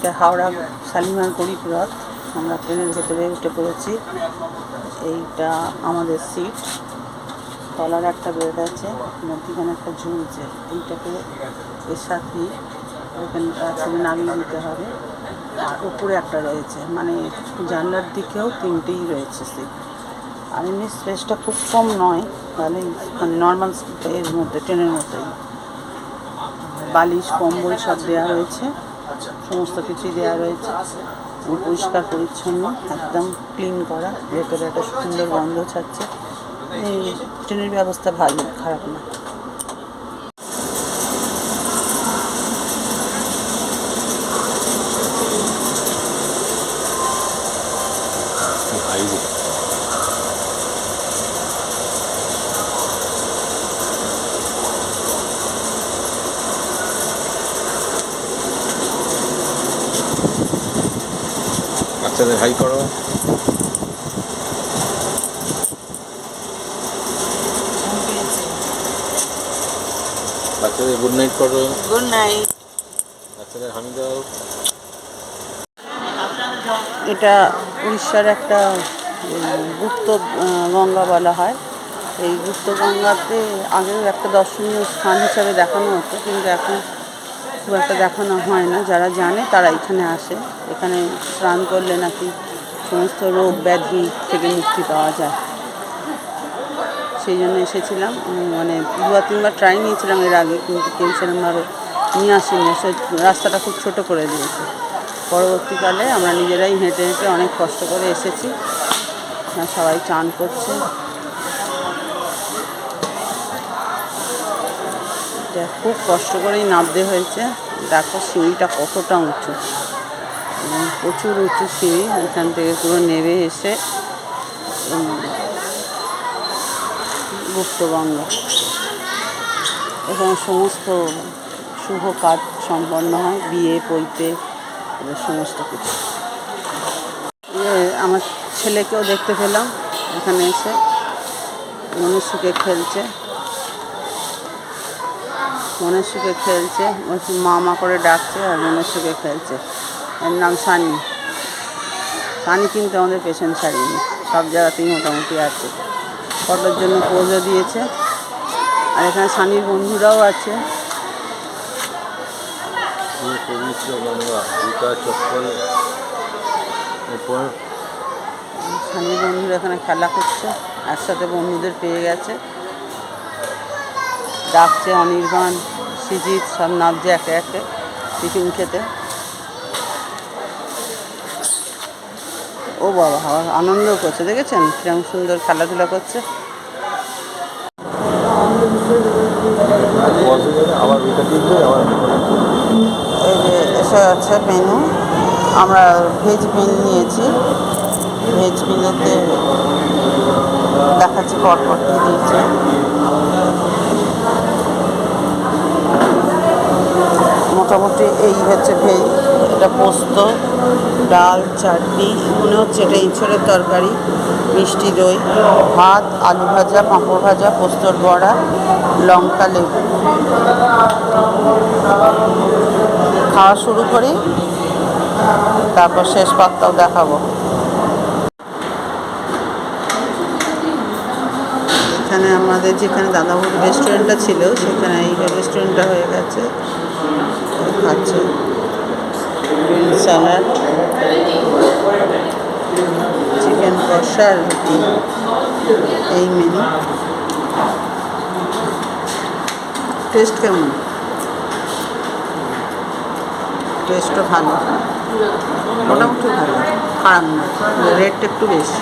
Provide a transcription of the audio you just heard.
এটা হাওড়া শালিমার গরিব রথ। আমরা ট্রেনের ভেতরে উঠে পড়েছি। এইটা আমাদের সিট তলার একটা বেড আছে, মধ্যখানে একটা ঝুলছে এইটাকে এর সাথে ওখানটা নামিয়ে দিতে হবে। আর উপরে একটা রয়েছে। মানে জানলার দিকেও তিনটেই রয়েছে সিট আর এমনি স্পেসটা খুব কম নয়। তাহলে মানে নর্মাল এর মধ্যে, ট্রেনের মধ্যেই। বালিশ, কম্বল সব দেওয়া রয়েছে। সমস্ত কিছুই দেওয়া রয়েছে। পরিষ্কার, পরিচ্ছন্ন, একদম ক্লিন করা। ভেতরে একটা সুন্দর গন্ধ ছাড়ছে। এই ট্রেনের ব্যবস্থা ভালো, খারাপ না। বাচ্চাদের হাই করো। বাচ্চাদের গুড নাইট করো। গুড নাইট বাচ্চাদের হামি দাও। এটা উড়িষ্যার একটা গুপ্ত গঙ্গা বলা হয়। এই গুপ্ত গঙ্গাতে আগেও একটা দর্শনীয় স্থান হিসাবে দেখানো হতো কিন্তু এখন খুব একটা দেখানো হয় না। যারা জানে তারা এখানে আসে। এখানে স্নান করলে নাকি সমস্ত রোগ ব্যাধি থেকে মুক্তি পাওয়া যায়। সেই জন্য এসেছিলাম। মানে দুবার, তিনবার ট্রাই নিয়েছিলাম এর আগে, কিন্তু কেউ সেরকমভাবে নিয়ে আসেনি। সে রাস্তাটা খুব ছোট করে দিয়েছে। পরবর্তীকালে আমরা নিজেরাই হেঁটে হেঁটে অনেক কষ্ট করে এসেছি। সবাই চান করছে। এটা খুব কষ্ট করেই নামতে হয়েছে। দেখো সিঁড়িটা কতটা উঁচু। প্রচুর উঁচু সিঁড়ি এখান থেকে পুরো নেমে এসে উম, গুপ্তগঙ্গা এখানে সমস্ত শুভ কাজ সম্পন্ন হয় বিয়ে পৈতে সমস্ত কিছু। আমার ছেলেকেও দেখতে পেলাম এখানে এসে মনের সুখে খেলছে। মনের সুখে খেলছে বলছে মা মা করে ডাকছে আর মনের সুখে খেলছে। এর নাম সানি। সানি কিন্তু আমাদের পেশেন্ট ছাড়িনি সব জায়গাতেই মোটামুটি আছে। ফটোর জন্য পোজও দিয়েছে। আর এখানে সানির বন্ধুরাও আছে। পবিত্র গঙ্গা জুতা চপ্পল উপর। সানির বন্ধুরা এখানে খেলা করছে। একসাথে বন্ধুদের পেয়ে গেছে। ডাকছে অনির্বাণ। সিজিৎ সব নামছে একে একে টিফিন খেতে। ও বাবা আনন্দও করছে, দেখেছেন? কিরম সুন্দর খেলাধুলা করছে। এই যে এসে আছে মেনু। আমরা ভেজ মিল নিয়েছি। ভেজ মিলেতে দেখাচ্ছি কী দিয়েছে। ডাল, চাটনি মনে হচ্ছে এটা ইঁচড়ের তরকারি, মিষ্টি দই, ভাত, আলু ভাজা, পাঁপড় ভাজা, পোস্তর বড়া, লঙ্কা লেবু। খাওয়া শুরু করি, তারপর শেষ পাতটাও দেখাবো। এখানে আমাদের যেখানে দাদাবুর রেস্টুরেন্টটা ছিল, সেখানে এই রেস্টুরেন্টটা হয়ে গেছে। খাচ্ছে। স্যালাড চিকেন কষা, রুটি, এই মেনু টেস্ট কেমন? টেস্টও ভালো। মোটামুটি ভালো। খারাপ না রেটটা একটু বেশি।